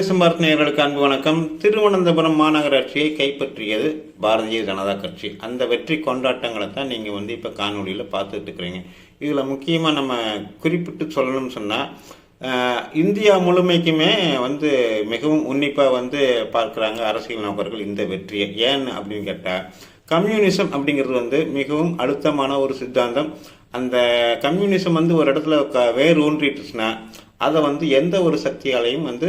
பாரத் நேயர்களுக்கு அன்பு வணக்கம். திருவனந்தபுரம் மாநகராட்சியை கைப்பற்றியது பாரதிய ஜனதா கட்சி. அந்த வெற்றி கொண்டாட்டங்களை தான் நீங்கள் வந்து இப்போ காணொலியில் பார்த்துட்டு இருக்கிறீங்க. இதில் முக்கியமாக நம்ம குறிப்பிட்டு சொல்லணும்னு சொன்னால் இந்தியா முழுமைக்குமே வந்து மிகவும் உன்னிப்பாக வந்து பார்க்குறாங்க அரசியல் நோக்கர்கள் இந்த வெற்றியை. ஏன் அப்படின்னு கேட்டால் கம்யூனிசம் அப்படிங்கிறது வந்து மிகவும் அழுத்தமான ஒரு சித்தாந்தம். அந்த கம்யூனிசம் வந்து ஒரு இடத்துல க- வேர் ஊன்றிட்டுச்சுன்னா அதை வந்து எந்த ஒரு சக்தியாலையும் வந்து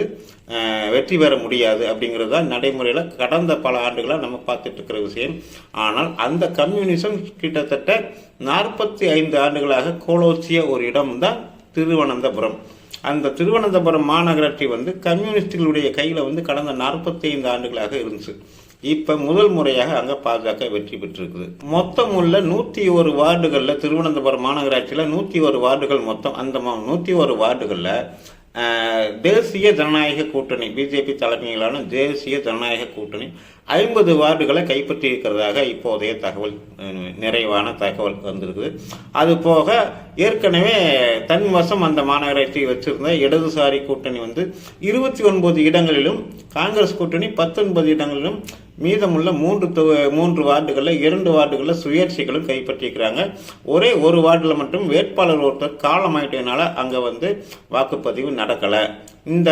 வெற்றி பெற முடியாது அப்படிங்கிறது தான் நடைமுறையில் கடந்த பல ஆண்டுகளாக நம்ம பார்த்துட்டு இருக்கிற விஷயம். ஆனால் அந்த கம்யூனிசம் கிட்டத்தட்ட நாற்பத்தி ஐந்து ஆண்டுகளாக கோலோச்சிய ஒரு இடம் தான் திருவனந்தபுரம். அந்த திருவனந்தபுரம் மாநகராட்சி வந்து கம்யூனிஸ்டுகளுடைய கையில் வந்து கடந்த நாற்பத்தி ஐந்து ஆண்டுகளாக இருந்துச்சு. இப்போ முதல் முறையாக அங்கே பாஜக வெற்றி பெற்றிருக்குது. மொத்தம் உள்ள நூற்றி ஒரு வார்டுகளில் திருவனந்தபுரம் மாநகராட்சியில் நூற்றி ஒரு வார்டுகள் மொத்தம். அந்த நூற்றி ஒரு வார்டுகளில் ஆஹ், தேசிய ஜனநாயக கூட்டணி பிஜேபி தலைமையிலான தேசிய ஜனநாயக கூட்டணி ஐம்பது வார்டுகளை கைப்பற்றி இருக்கிறதாக இப்போதைய தகவல் நிறைவான தகவல் வந்திருக்குது. அது போக ஏற்கனவே தன் வசம் அந்த மாநகராட்சி வச்சிருந்த இடதுசாரி கூட்டணி வந்து இருபத்தி ஒன்பது இடங்களிலும் காங்கிரஸ் கூட்டணி பத்தொன்பது இடங்களிலும் மீதமுள்ள மூன்று தொ- மூன்று வார்டுகளில் இரண்டு வார்டுகளில் சுயேட்சைகளும் கைப்பற்றியிருக்கிறாங்க. ஒரே ஒரு வார்டில் மட்டும் வேட்பாளர் ஒருத்தர் காலமாயிட்டதுனால அங்கே வந்து வாக்குப்பதிவு நடக்கலை. இந்த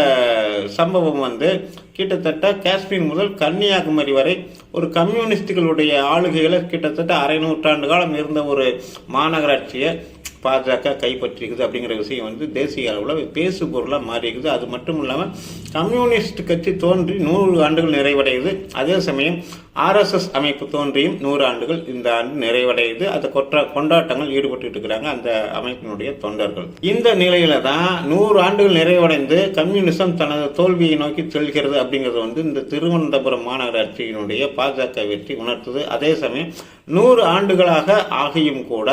சம்பவம் வந்து கிட்டத்தட்ட காஷ்மீர் முதல் கன்னியாகுமரி வரை ஒரு கம்யூனிஸ்டுகளுடைய ஆளுகைகளை கிட்டத்தட்ட அரை நூற்றாண்டு காலம் இருந்த ஒரு மாநகராட்சியை பாஜக கைப்பற்றிருக்குது அப்படிங்கிற விஷயம் வந்து தேசிய அளவில் பேசு பொருளாக மாறியிருக்குது. அது மட்டும் இல்லாமல் கம்யூனிஸ்ட் கட்சி தோன்றி நூறு ஆண்டுகள் நிறைவடையுது. அதே சமயம் ஆர்எஸ்எஸ் அமைப்பு தோன்றியும் நூறு ஆண்டுகள் இந்த ஆண்டு நிறைவடையுது. அந்த கொற்ற கொண்டாட்டங்கள் ஈடுபட்டு இருக்கிறாங்க அந்த அமைப்பினுடைய தொண்டர்கள். இந்த நிலையில தான் நூறு ஆண்டுகள் நிறைவடைந்து கம்யூனிசம் தனது தோல்வியை நோக்கி செல்கிறது அப்படிங்கிறது வந்து இந்த திருவனந்தபுரம் மாநகராட்சியினுடைய பாஜக வெற்றி உணர்த்துது. அதே சமயம் நூறு ஆண்டுகளாக ஆகியும் கூட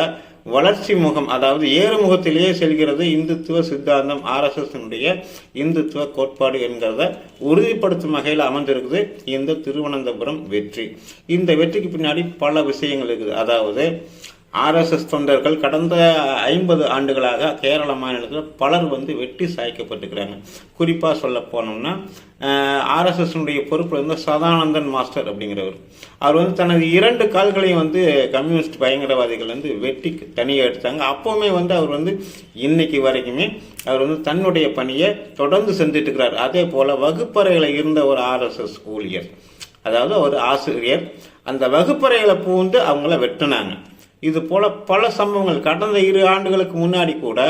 வளர்ச்சி முகம் அதாவது ஏறுமுகத்திலேயே செல்கிறது இந்துத்துவ சித்தாந்தம் ஆர்எஸ்எஸ்னுடைய இந்துத்துவ கோட்பாடு என்கிறத உறுதிப்படுத்தும் வகையில் அமைந்திருக்குது இந்த திருவனந்தபுரம் வெற்றி. இந்த வெற்றிக்கு பின்னாடி பல விஷயங்கள் இருக்குது. அதாவது ஆர்எஸ்எஸ் தொண்டர்கள் கடந்த ஐம்பது ஆண்டுகளாக கேரள மாநிலத்தில் பலர் வந்து வெட்டி சாய்க்கப்பட்டிருக்கிறாங்க. குறிப்பாக சொல்ல போனோம்னா ஆர்எஸ்எஸ்னுடைய பொறுப்பில் இருந்த சதானந்தன் மாஸ்டர் அப்படிங்கிறவர். அவர் வந்து தனது இரண்டு கால்களையும் வந்து கம்யூனிஸ்ட் பயங்கரவாதிகள் வந்து வெட்டி தனியாக எடுத்தாங்க. அப்போவுமே வந்து அவர் வந்து இன்னைக்கு வரைக்குமே அவர் வந்து தன்னுடைய பணியை தொடர்ந்து செஞ்சுட்டு இருக்கிறார் அதே போல் வகுப்பறையில் இருந்த ஒரு ஆர்எஸ்எஸ் ஊழியர் அதாவது ஒரு ஆசிரியர் அந்த வகுப்பறையில் பூந்து அவங்கள வெட்டினாங்க. இது போல பல சம்பவங்கள். கடந்த இரு ஆண்டுகளுக்கு முன்னாடி கூட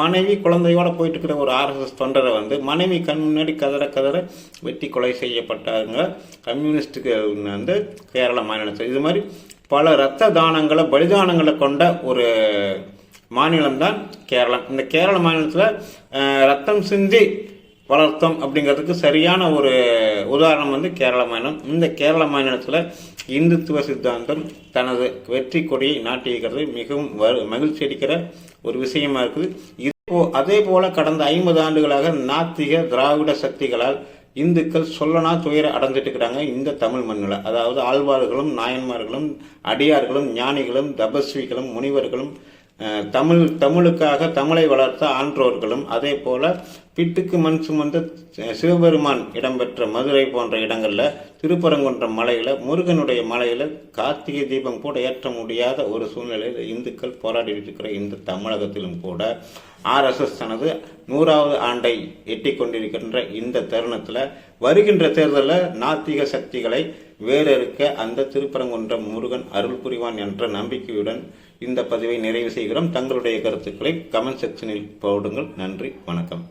மனைவி குழந்தையோட போயிட்டு இருக்கிற ஒரு ஆர்எஸ்எஸ் தொண்டரை வந்து மனைவி கண் முன்னாடி கதற கதற வெட்டி கொலை செய்யப்பட்டாங்க கம்யூனிஸ்டுக்கு வந்து கேரள மாநிலத்தில் இது மாதிரி பல இரத்த தானங்களை பலிதானங்களை கொண்ட ஒரு மாநிலம்தான் கேரளம். இந்த கேரள மாநிலத்தில் ரத்தம் சிந்தி வளர்த்தோம் அப்படிங்கிறதுக்கு சரியான ஒரு உதாரணம் வந்து கேரள மாநிலம். இந்த கேரள மாநிலத்தில் இந்துத்துவ சித்தாந்தம் தனது வெற்றி கொடியை நாட்டியிருக்கிறது. மிகவும் வரு மகிழ்ச்சி அளிக்கிற ஒரு விஷயமா இருக்குது. இப்போ அதே போல கடந்த ஐம்பது ஆண்டுகளாக நாத்திக திராவிட சக்திகளால் இந்துக்கள் சொல்லனா துயர அடைஞ்சிட்டு இருக்கிறாங்க இந்த தமிழ் மண்ணில். அதாவது ஆழ்வார்களும் நாயன்மார்களும் அடியார்களும் ஞானிகளும் தபஸ்விகளும் முனிவர்களும் தமிழ் தமிழுக்காக தமிழை வளர்த்த ஆன்றோர்களும் அதே போல பிட்டுக்கு மண் சுமந்த சிவபெருமான் இடம்பெற்ற மதுரை போன்ற இடங்களில் திருப்பரங்குன்றம் மலையில் முருகனுடைய மலையில் கார்த்திகை தீபம் கூட ஏற்ற முடியாத ஒரு சூழ்நிலையில் இந்துக்கள் போராடிட்டு இருக்கிற இந்த தமிழகத்திலும் கூட ஆர்எஸ்எஸ் தனது நூறாவது ஆண்டை எட்டி கொண்டிருக்கின்ற இந்த தருணத்தில் வருகின்ற தேர்தலில் நாத்திக சக்திகளை வேறறுக்க அந்த திருப்பரங்குன்ற முருகன் அருள் புரிவான் என்ற நம்பிக்கையுடன் இந்த பதிவை நிறைவு செய்கிறோம். தங்களுடைய கருத்துக்களை கமெண்ட் செக்ஷனில் போடுங்கள். நன்றி. வணக்கம்.